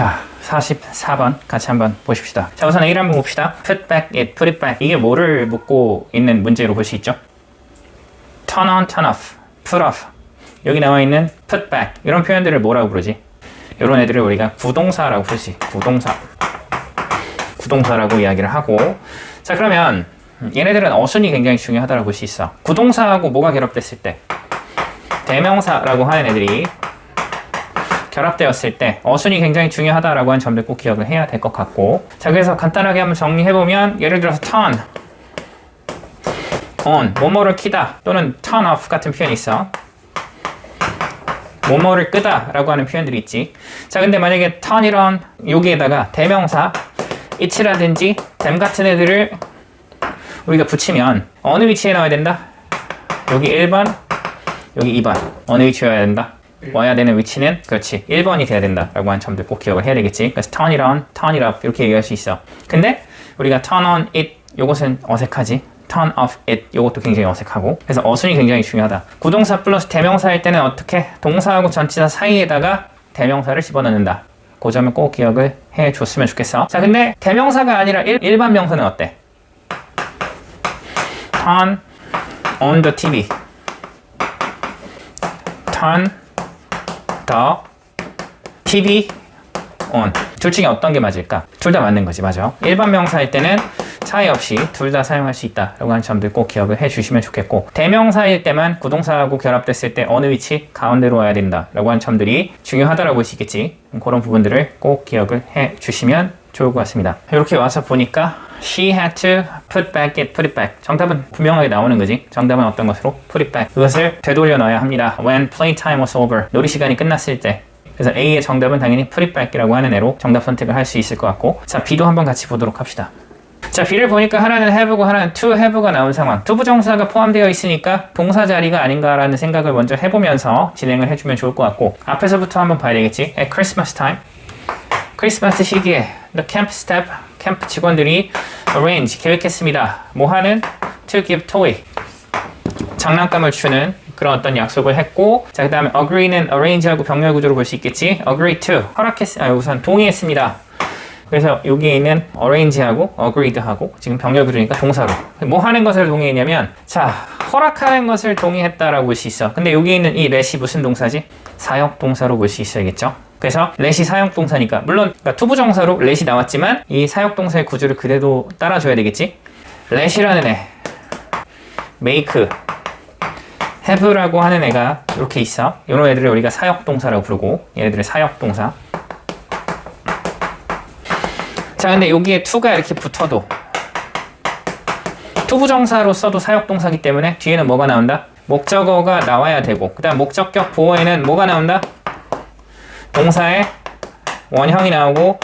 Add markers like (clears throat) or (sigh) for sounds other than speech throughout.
자, 44번 같이 한번 보십시다. 자, 우선 A를 한번 봅시다. Put back it, put it back. 이게 뭐를 묻고 있는 문제로 볼 수 있죠? Turn on, turn off, put off. 여기 나와 있는 put back 이런 표현들을 뭐라고 부르지? 이런 애들을 우리가 구동사라고 부르지. 구동사. 구동사라고 이야기를 하고 자 그러면 얘네들은 어순이 굉장히 중요하다고 볼 수 있어. 구동사하고 뭐가 결합됐을 때 대명사라고 하는 애들이 결합되었을 때 어순이 굉장히 중요하다라고 하는 점들 꼭 기억을 해야 될 것 같고 자 그래서 간단하게 한번 정리해보면 예를 들어서 turn on 뭐뭐를 키다 또는 turn off 같은 표현이 있어 뭐뭐를 끄다 라고 하는 표현들이 있지 자 근데 만약에 turn on 여기에다가 대명사 it라든지 them 같은 애들을 우리가 붙이면 어느 위치에 나와야 된다? 여기 1번 여기 2번 어느 위치에 와야 된다? 와야 되는 위치는 그렇지. 1번이 돼야 된다라고 하는 점들 꼭 기억을 해야 되겠지. 그래서 turn it on, turn it off 이렇게 얘기할 수 있어. 근데 우리가 turn on it 요것은 어색하지. turn off it 요것도 굉장히 어색하고. 그래서 어순이 굉장히 중요하다. 구동사 플러스 대명사일 때는 어떻게 동사하고 전치사 사이에다가 대명사를 집어넣는다. 그 점을 꼭 기억을 해 줬으면 좋겠어. 자 근데 대명사가 아니라 일, 일반 명사는 어때? turn on the TV. turn the TV on 둘 중에 어떤 게 맞을까? 둘 다 맞는 거지 맞아. 일반 명사일 때는 차이 없이 둘 다 사용할 수 있다라고 하는 점들 꼭 기억을 해 주시면 좋겠고 대명사일 때만 구동사하고 결합됐을 때 어느 위치 가운데로 와야 된다라고 하는 점들이 중요하다라고 볼수 있겠지? 그런 부분들을 꼭 기억을 해 주시면 좋을 것 같습니다 이렇게 와서 보니까 She had to put back it, put it back. 정답은 분명하게 나오는 거지. 정답은 어떤 것으로? put it back. 그것을 되돌려 넣어야 합니다. When playtime was over. 놀이 시간이 끝났을 때. 그래서 A의 정답은 당연히 put it back이라고 하는 애로 정답 선택을 할 수 있을 것 같고 자 B도 한번 같이 보도록 합시다. 자 B를 보니까 하나는 have고 하나는 to have가 나온 상황. 투부정사가 포함되어 있으니까 동사 자리가 아닌가라는 생각을 먼저 해보면서 진행을 해주면 좋을 것 같고 앞에서부터 한번 봐야 되겠지. At Christmas time. 크리스마스 시기에 camp staff 캠프 직원들이 arrange 계획했습니다. 뭐 하는 to give toy 장난감을 주는 그런 어떤 약속을 했고 자 그 다음에 agree는 arrange하고 병렬 구조로 볼 수 있겠지. agree to 허락했 아 우선 동의했습니다. 그래서 여기에 있는 arrange하고 agreed하고 지금 병렬 구조니까 동사로 뭐 하는 것을 동의했냐면 자 허락하는 것을 동의했다라고 볼 수 있어. 근데 여기 있는 이 let이 무슨 동사지? 사역 동사로 볼 수 있어야겠죠. 그래서 let이 사역 동사니까 물론 그러니까 투부정사로 let이 나왔지만 이 사역 동사의 구조를 그대로 따라줘야 되겠지. let이라는 애, make, have라고 하는 애가 이렇게 있어. 이런 애들을 우리가 사역 동사라고 부르고 얘네들을 사역 동사. 자, 근데 여기에 to가 이렇게 붙어도 투부정사로 써도 사역동사기 때문에 뒤에는 뭐가 나온다? 목적어가 나와야 되고 그 다음 목적격 보어에는 뭐가 나온다? 동사의 원형이 나오고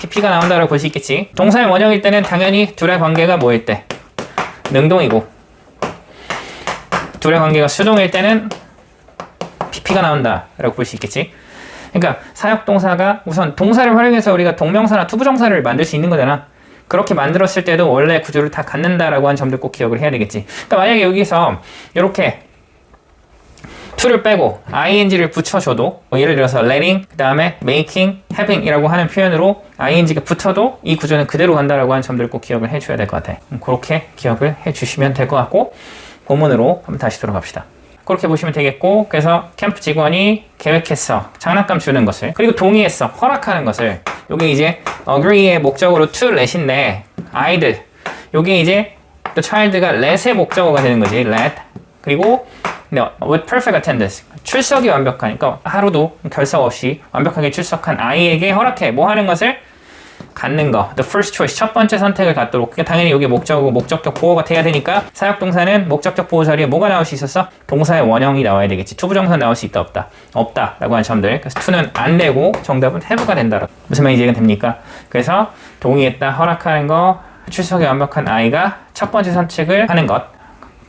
PP가 나온다고 볼 수 있겠지 동사의 원형일 때는 당연히 둘의 관계가 뭐일 때? 능동이고 둘의 관계가 수동일 때는 PP가 나온다라고 볼 수 있겠지 그러니까 사역동사가 우선 동사를 활용해서 우리가 동명사나 투부정사를 만들 수 있는 거잖아 그렇게 만들었을 때도 원래 구조를 다 갖는다라고 하는 점들 꼭 기억을 해야 되겠지. 그러니까 만약에 여기서 이렇게 to를 빼고 ing를 붙여줘도 뭐 예를 들어서 letting, 그 다음에 making, having이라고 하는 표현으로 ing가 붙어도 이 구조는 그대로 간다라고 하는 점들을 꼭 기억을 해줘야 될 것 같아. 그렇게 기억을 해주시면 될 것 같고 본문으로 한번 다시 돌아갑시다. 그렇게 보시면 되겠고 그래서 캠프 직원이 계획했어. 장난감 주는 것을. 그리고 동의했어. 허락하는 것을. 요게 이제 agree의 목적으로 to let인데 아이들. 요게 이제 또 child가 let의 목적어가 되는 거지. let. 그리고 네, with perfect attendance 출석이 완벽하니까 하루도 결석 없이 완벽하게 출석한 아이에게 허락해 뭐 하는 것을 갖는 거, the first choice, 첫 번째 선택을 갖도록. 그러니까 당연히 여기 목적어, 목적격 보호가 돼야 되니까 사역동사는 목적격 보호 자리에 뭐가 나올 수 있었어? 동사의 원형이 나와야 되겠지. 투부정사 나올 수 있다 없다? 없다 라고 하는 점들. 그래서 to는 안 되고 정답은 have가 된다. 무슨 말인지 이해가 됩니까? 그래서 동의했다, 허락하는 거, 출석이 완벽한 아이가 첫 번째 선택을 하는 것.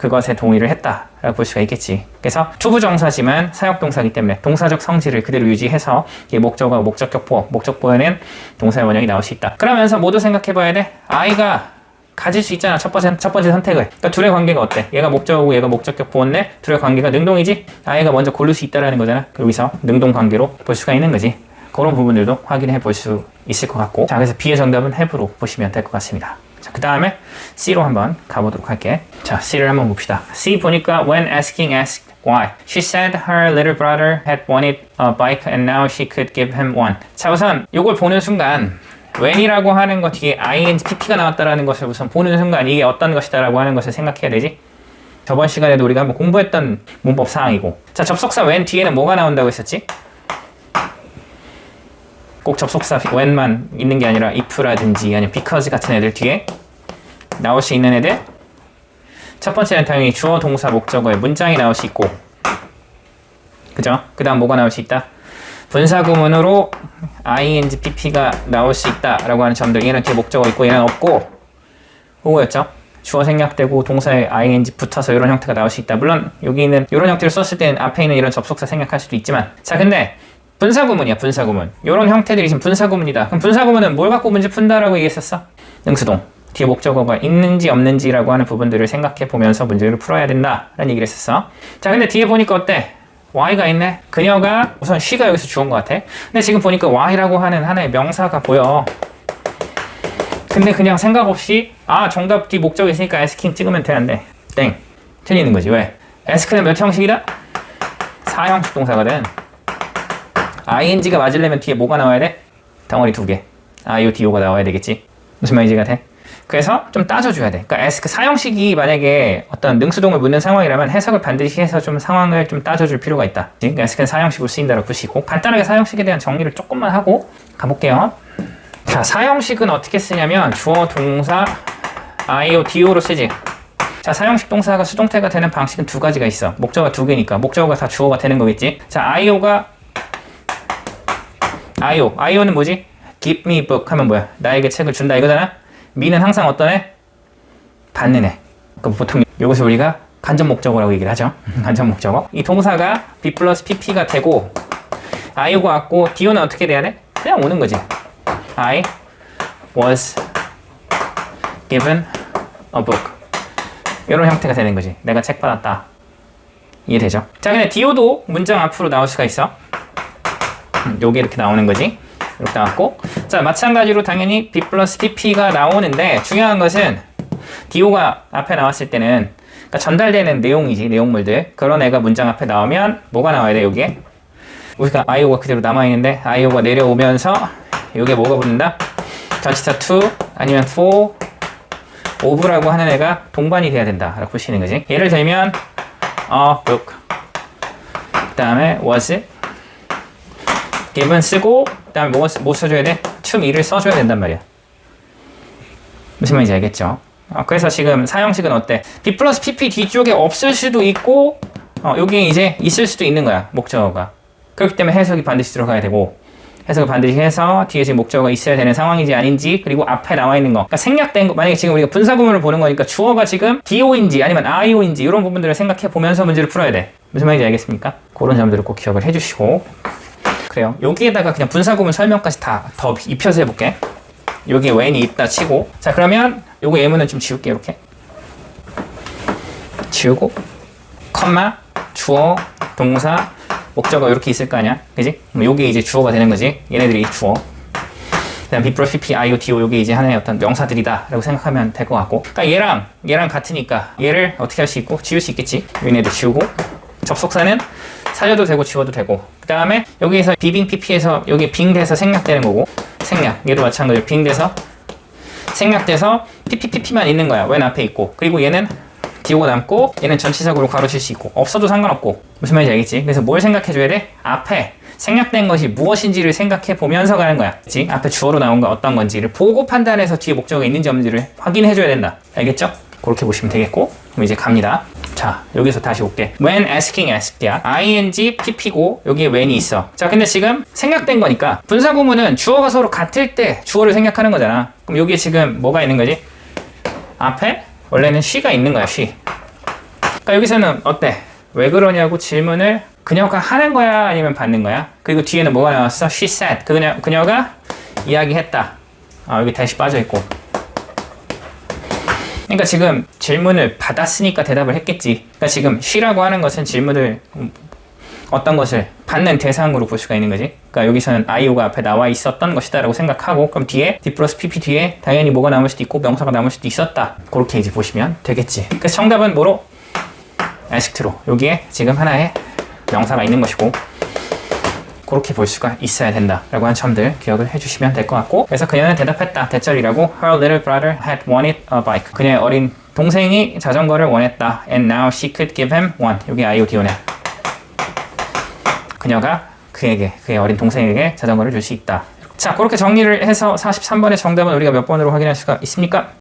그것에 동의를 했다라고 볼 수가 있겠지. 그래서 투부정사지만 사역동사이기 때문에 동사적 성질을 그대로 유지해서 이 목적어가 목적격 보어, 목적 보어에는 동사의 원형이 나올 수 있다. 그러면서 모두 생각해봐야 돼. 아이가 가질 수 있잖아. 첫 번째, 첫 번째 선택을. 그러니까 둘의 관계가 어때? 얘가 목적어고 얘가 목적격 보어인데 둘의 관계가 능동이지? 아이가 먼저 고를 수 있다라는 거잖아. 여기서 능동 관계로 볼 수가 있는 거지. 그런 부분들도 확인해 볼 수 있을 것 같고 자 그래서 B의 정답은 have로 보시면 될 것 같습니다. 자, 그 다음에 C로 한번 가보도록 할게. 자, C를 한번 봅시다. C 보니까 when asking asked why. She said her little brother had wanted a bike and now she could give him one. 자, 우선 이걸 보는 순간 when이라고 하는 것 뒤에 ing, pp가 나왔다라는 것을 우선 보는 순간 이게 어떤 것이다라고 하는 것을 생각해야 되지. 저번 시간에도 우리가 한번 공부했던 문법 사항이고. 자, 접속사 when 뒤에는 뭐가 나온다고 했었지? 꼭 접속사 when만 있는 게 아니라 if라든지 아니면 because 같은 애들 뒤에 나올 수 있는 애들 첫 번째는 당연히 주어 동사 목적어의 문장이 나올 수 있고 그죠? 그 다음 뭐가 나올 수 있다? 분사 구문으로 ing, pp가 나올 수 있다 라고 하는 점들 얘는 뒤에 목적어 있고 얘는 없고 그거였죠? 주어 생략되고 동사에 ing 붙어서 이런 형태가 나올 수 있다. 물론 여기 있는 이런 형태를 썼을 때는 앞에 있는 이런 접속사 생략할 수도 있지만 자 근데 분사 구문이야 분사 구문 이런 형태들이 지금 분사 구문이다. 그럼 분사 구문은 뭘 갖고 문제 푼다라고 얘기했었어? 능수동 뒤에 목적어가 있는지 없는지라고 하는 부분들을 생각해 보면서 문제를 풀어야 된다라는 얘기를 했었어. 자 근데 뒤에 보니까 어때? Y가 있네. 그녀가 우선 she가 여기서 주어인 것 같아. 근데 지금 보니까 Y라고 하는 하나의 명사가 보여. 근데 그냥 생각 없이 아 정답 뒤 목적이 있으니까 asking 찍으면 되는데 땡 틀리는 거지 왜? ask는 몇 형식이다? 4형식 동사거든 ing가 맞으려면 뒤에 뭐가 나와야 돼? 덩어리 두 개 IOTO가 나와야 되겠지 무슨 말인지 같아? 그래서 좀 따져줘야 돼. 그러니까 ask 사형식이 만약에 어떤 능수동을 묻는 상황이라면 해석을 반드시 해서 좀 상황을 좀 따져줄 필요가 있다. 그러니까 ask는 사형식으로 쓰인다고 보시고 간단하게 사형식에 대한 정리를 조금만 하고 가볼게요. 자, 사형식은 어떻게 쓰냐면 주어 동사 IO, DO로 쓰지. 자, 사형식 동사가 수동태가 되는 방식은 두 가지가 있어. 목적어가 두 개니까 목적어가 다 주어가 되는 거겠지. 자, IO가 IO, IO는 뭐지? Give me book 하면 뭐야? 나에게 책을 준다 이거잖아. 미는 항상 어떤 애? 받는 애. 그럼 보통 여기서 우리가 간접 목적어라고 얘기를 하죠. (laughs) 간접 목적어. 이 동사가 B 플러스 PP가 되고 IO가 왔고 DO는 어떻게 돼야 돼? 그냥 오는 거지. I was given a book. 이런 형태가 되는 거지. 내가 책 받았다. 이해되죠? 자, 근데 DO도 문장 앞으로 나올 수가 있어. 음, (clears throat) 요게 이렇게 나오는 거지. 이렇게 나왔고. 자, 마찬가지로 당연히 B 플러스 PP가 나오는데 중요한 것은 DO가 앞에 나왔을 때는 그러니까 전달되는 내용이지, 내용물들. 그런 애가 문장 앞에 나오면 뭐가 나와야 돼, 여기에? 우리가 IO가 그대로 남아 있는데 IO가 내려오면서 이게 뭐가 붙는다? 전치사 to 아니면 for of라고 하는 애가 동반이 돼야 된다 라고 보시는 거지 예를 들면 a book 그 다음에 was given 쓰고 그 다음에 뭐, 뭐 써줘야 돼? to me를 써줘야 된단 말이야 무슨 말인지 알겠죠? 어, 그래서 지금 사형식은 어때? B 플러스 PP 뒤쪽에 없을 수도 있고 어, 여기에 이제 있을 수도 있는 거야 목적어가 그렇기 때문에 해석이 반드시 들어가야 되고 해석을 반드시 해서 뒤에 지금 목적어가 있어야 되는 상황인지 아닌지 그리고 앞에 나와 있는 거 그러니까 생략된 거 만약에 지금 우리가 분사 구문을 보는 거니까 주어가 지금 DO인지 아니면 IO인지 이런 부분들을 생각해 보면서 문제를 풀어야 돼 무슨 말인지 알겠습니까? 그런 점들을 꼭 기억을 해주시고 그래요. 여기에다가 그냥 분사 구문 설명까지 다 더 입혀서 해볼게. 여기에 when이 있다 치고. 자 그러면 요거 예문은 좀 지울게 이렇게. 지우고 컴마 주어 동사 목적어 이렇게 있을 거 아니야. 그지? 요게 이제 주어가 되는 거지. 얘네들이 주어. 그다음 플러스 PP, I, O, T, O 요게 이제 하나의 어떤 명사들이다 라고 생각하면 될 것 같고. 그러니까 얘랑 얘랑 같으니까 얘를 어떻게 할 수 있고 지울 수 있겠지? 얘네들 지우고 접속사는 살려도 되고 지워도 되고 그 다음에 여기에서 비빙 PP에서 여기 빙 돼서 생략되는 거고 생략 얘도 마찬가지로 빙 돼서 생략돼서 PPPP만 있는 거야 웬 앞에 있고 그리고 얘는 디오가 남고 얘는 전치사구로 가로칠 수 있고 없어도 상관없고 무슨 말인지 알겠지? 그래서 뭘 생각해 줘야 돼? 앞에 생략된 것이 무엇인지를 생각해 보면서 가는 거야. 그치? 앞에 주어로 나온 거 어떤 건지를 보고 판단해서 뒤에 목적어가 있는지 없는지를 확인해 줘야 된다. 알겠죠? 그렇게 보시면 되겠고 그럼 이제 갑니다. 자 여기서 다시 올게. When asking asked야. ing pp고 여기에 when이 있어. 자 근데 지금 생략된 거니까 분사 구문은 주어가 서로 같을 때 주어를 생략하는 거잖아. 그럼 여기에 지금 뭐가 있는 거지? 앞에 원래는 she가 있는 거야, she. 그러니까 여기서는 어때? 왜 그러냐고 질문을 그녀가 하는 거야, 아니면 받는 거야? 그리고 뒤에는 뭐가 나왔어? She said. 그녀, 그녀가 이야기했다. 아, 여기 다시 빠져 있고. 그러니까 지금 질문을 받았으니까 대답을 했겠지. 그러니까 지금 she라고 하는 것은 질문을 음, 어떤 것을 받는 대상으로 볼 수가 있는 거지. 그러니까 여기서는 IO가 앞에 나와 있었던 것이다라고 생각하고 그럼 뒤에 D 플러스 PP 뒤에 당연히 뭐가 남을 수도 있고 명사가 남을 수도 있었다. 그렇게 이제 보시면 되겠지. 그래서 정답은 뭐로? asked로. 여기에 지금 하나의 명사가 있는 것이고 그렇게 볼 수가 있어야 된다라고 한 점들 기억을 해주시면 될 것 같고 그래서 그녀는 대답했다. 대절이라고. Her little brother had wanted a bike. 그녀의 어린 동생이 자전거를 원했다. And now she could give him one. 여기 IODO네 그녀가 그에게 그의 어린 동생에게 자전거를 줄 수 있다. 자 그렇게 정리를 해서 43번의 정답은 우리가 몇 번으로 확인할 수가 있습니까?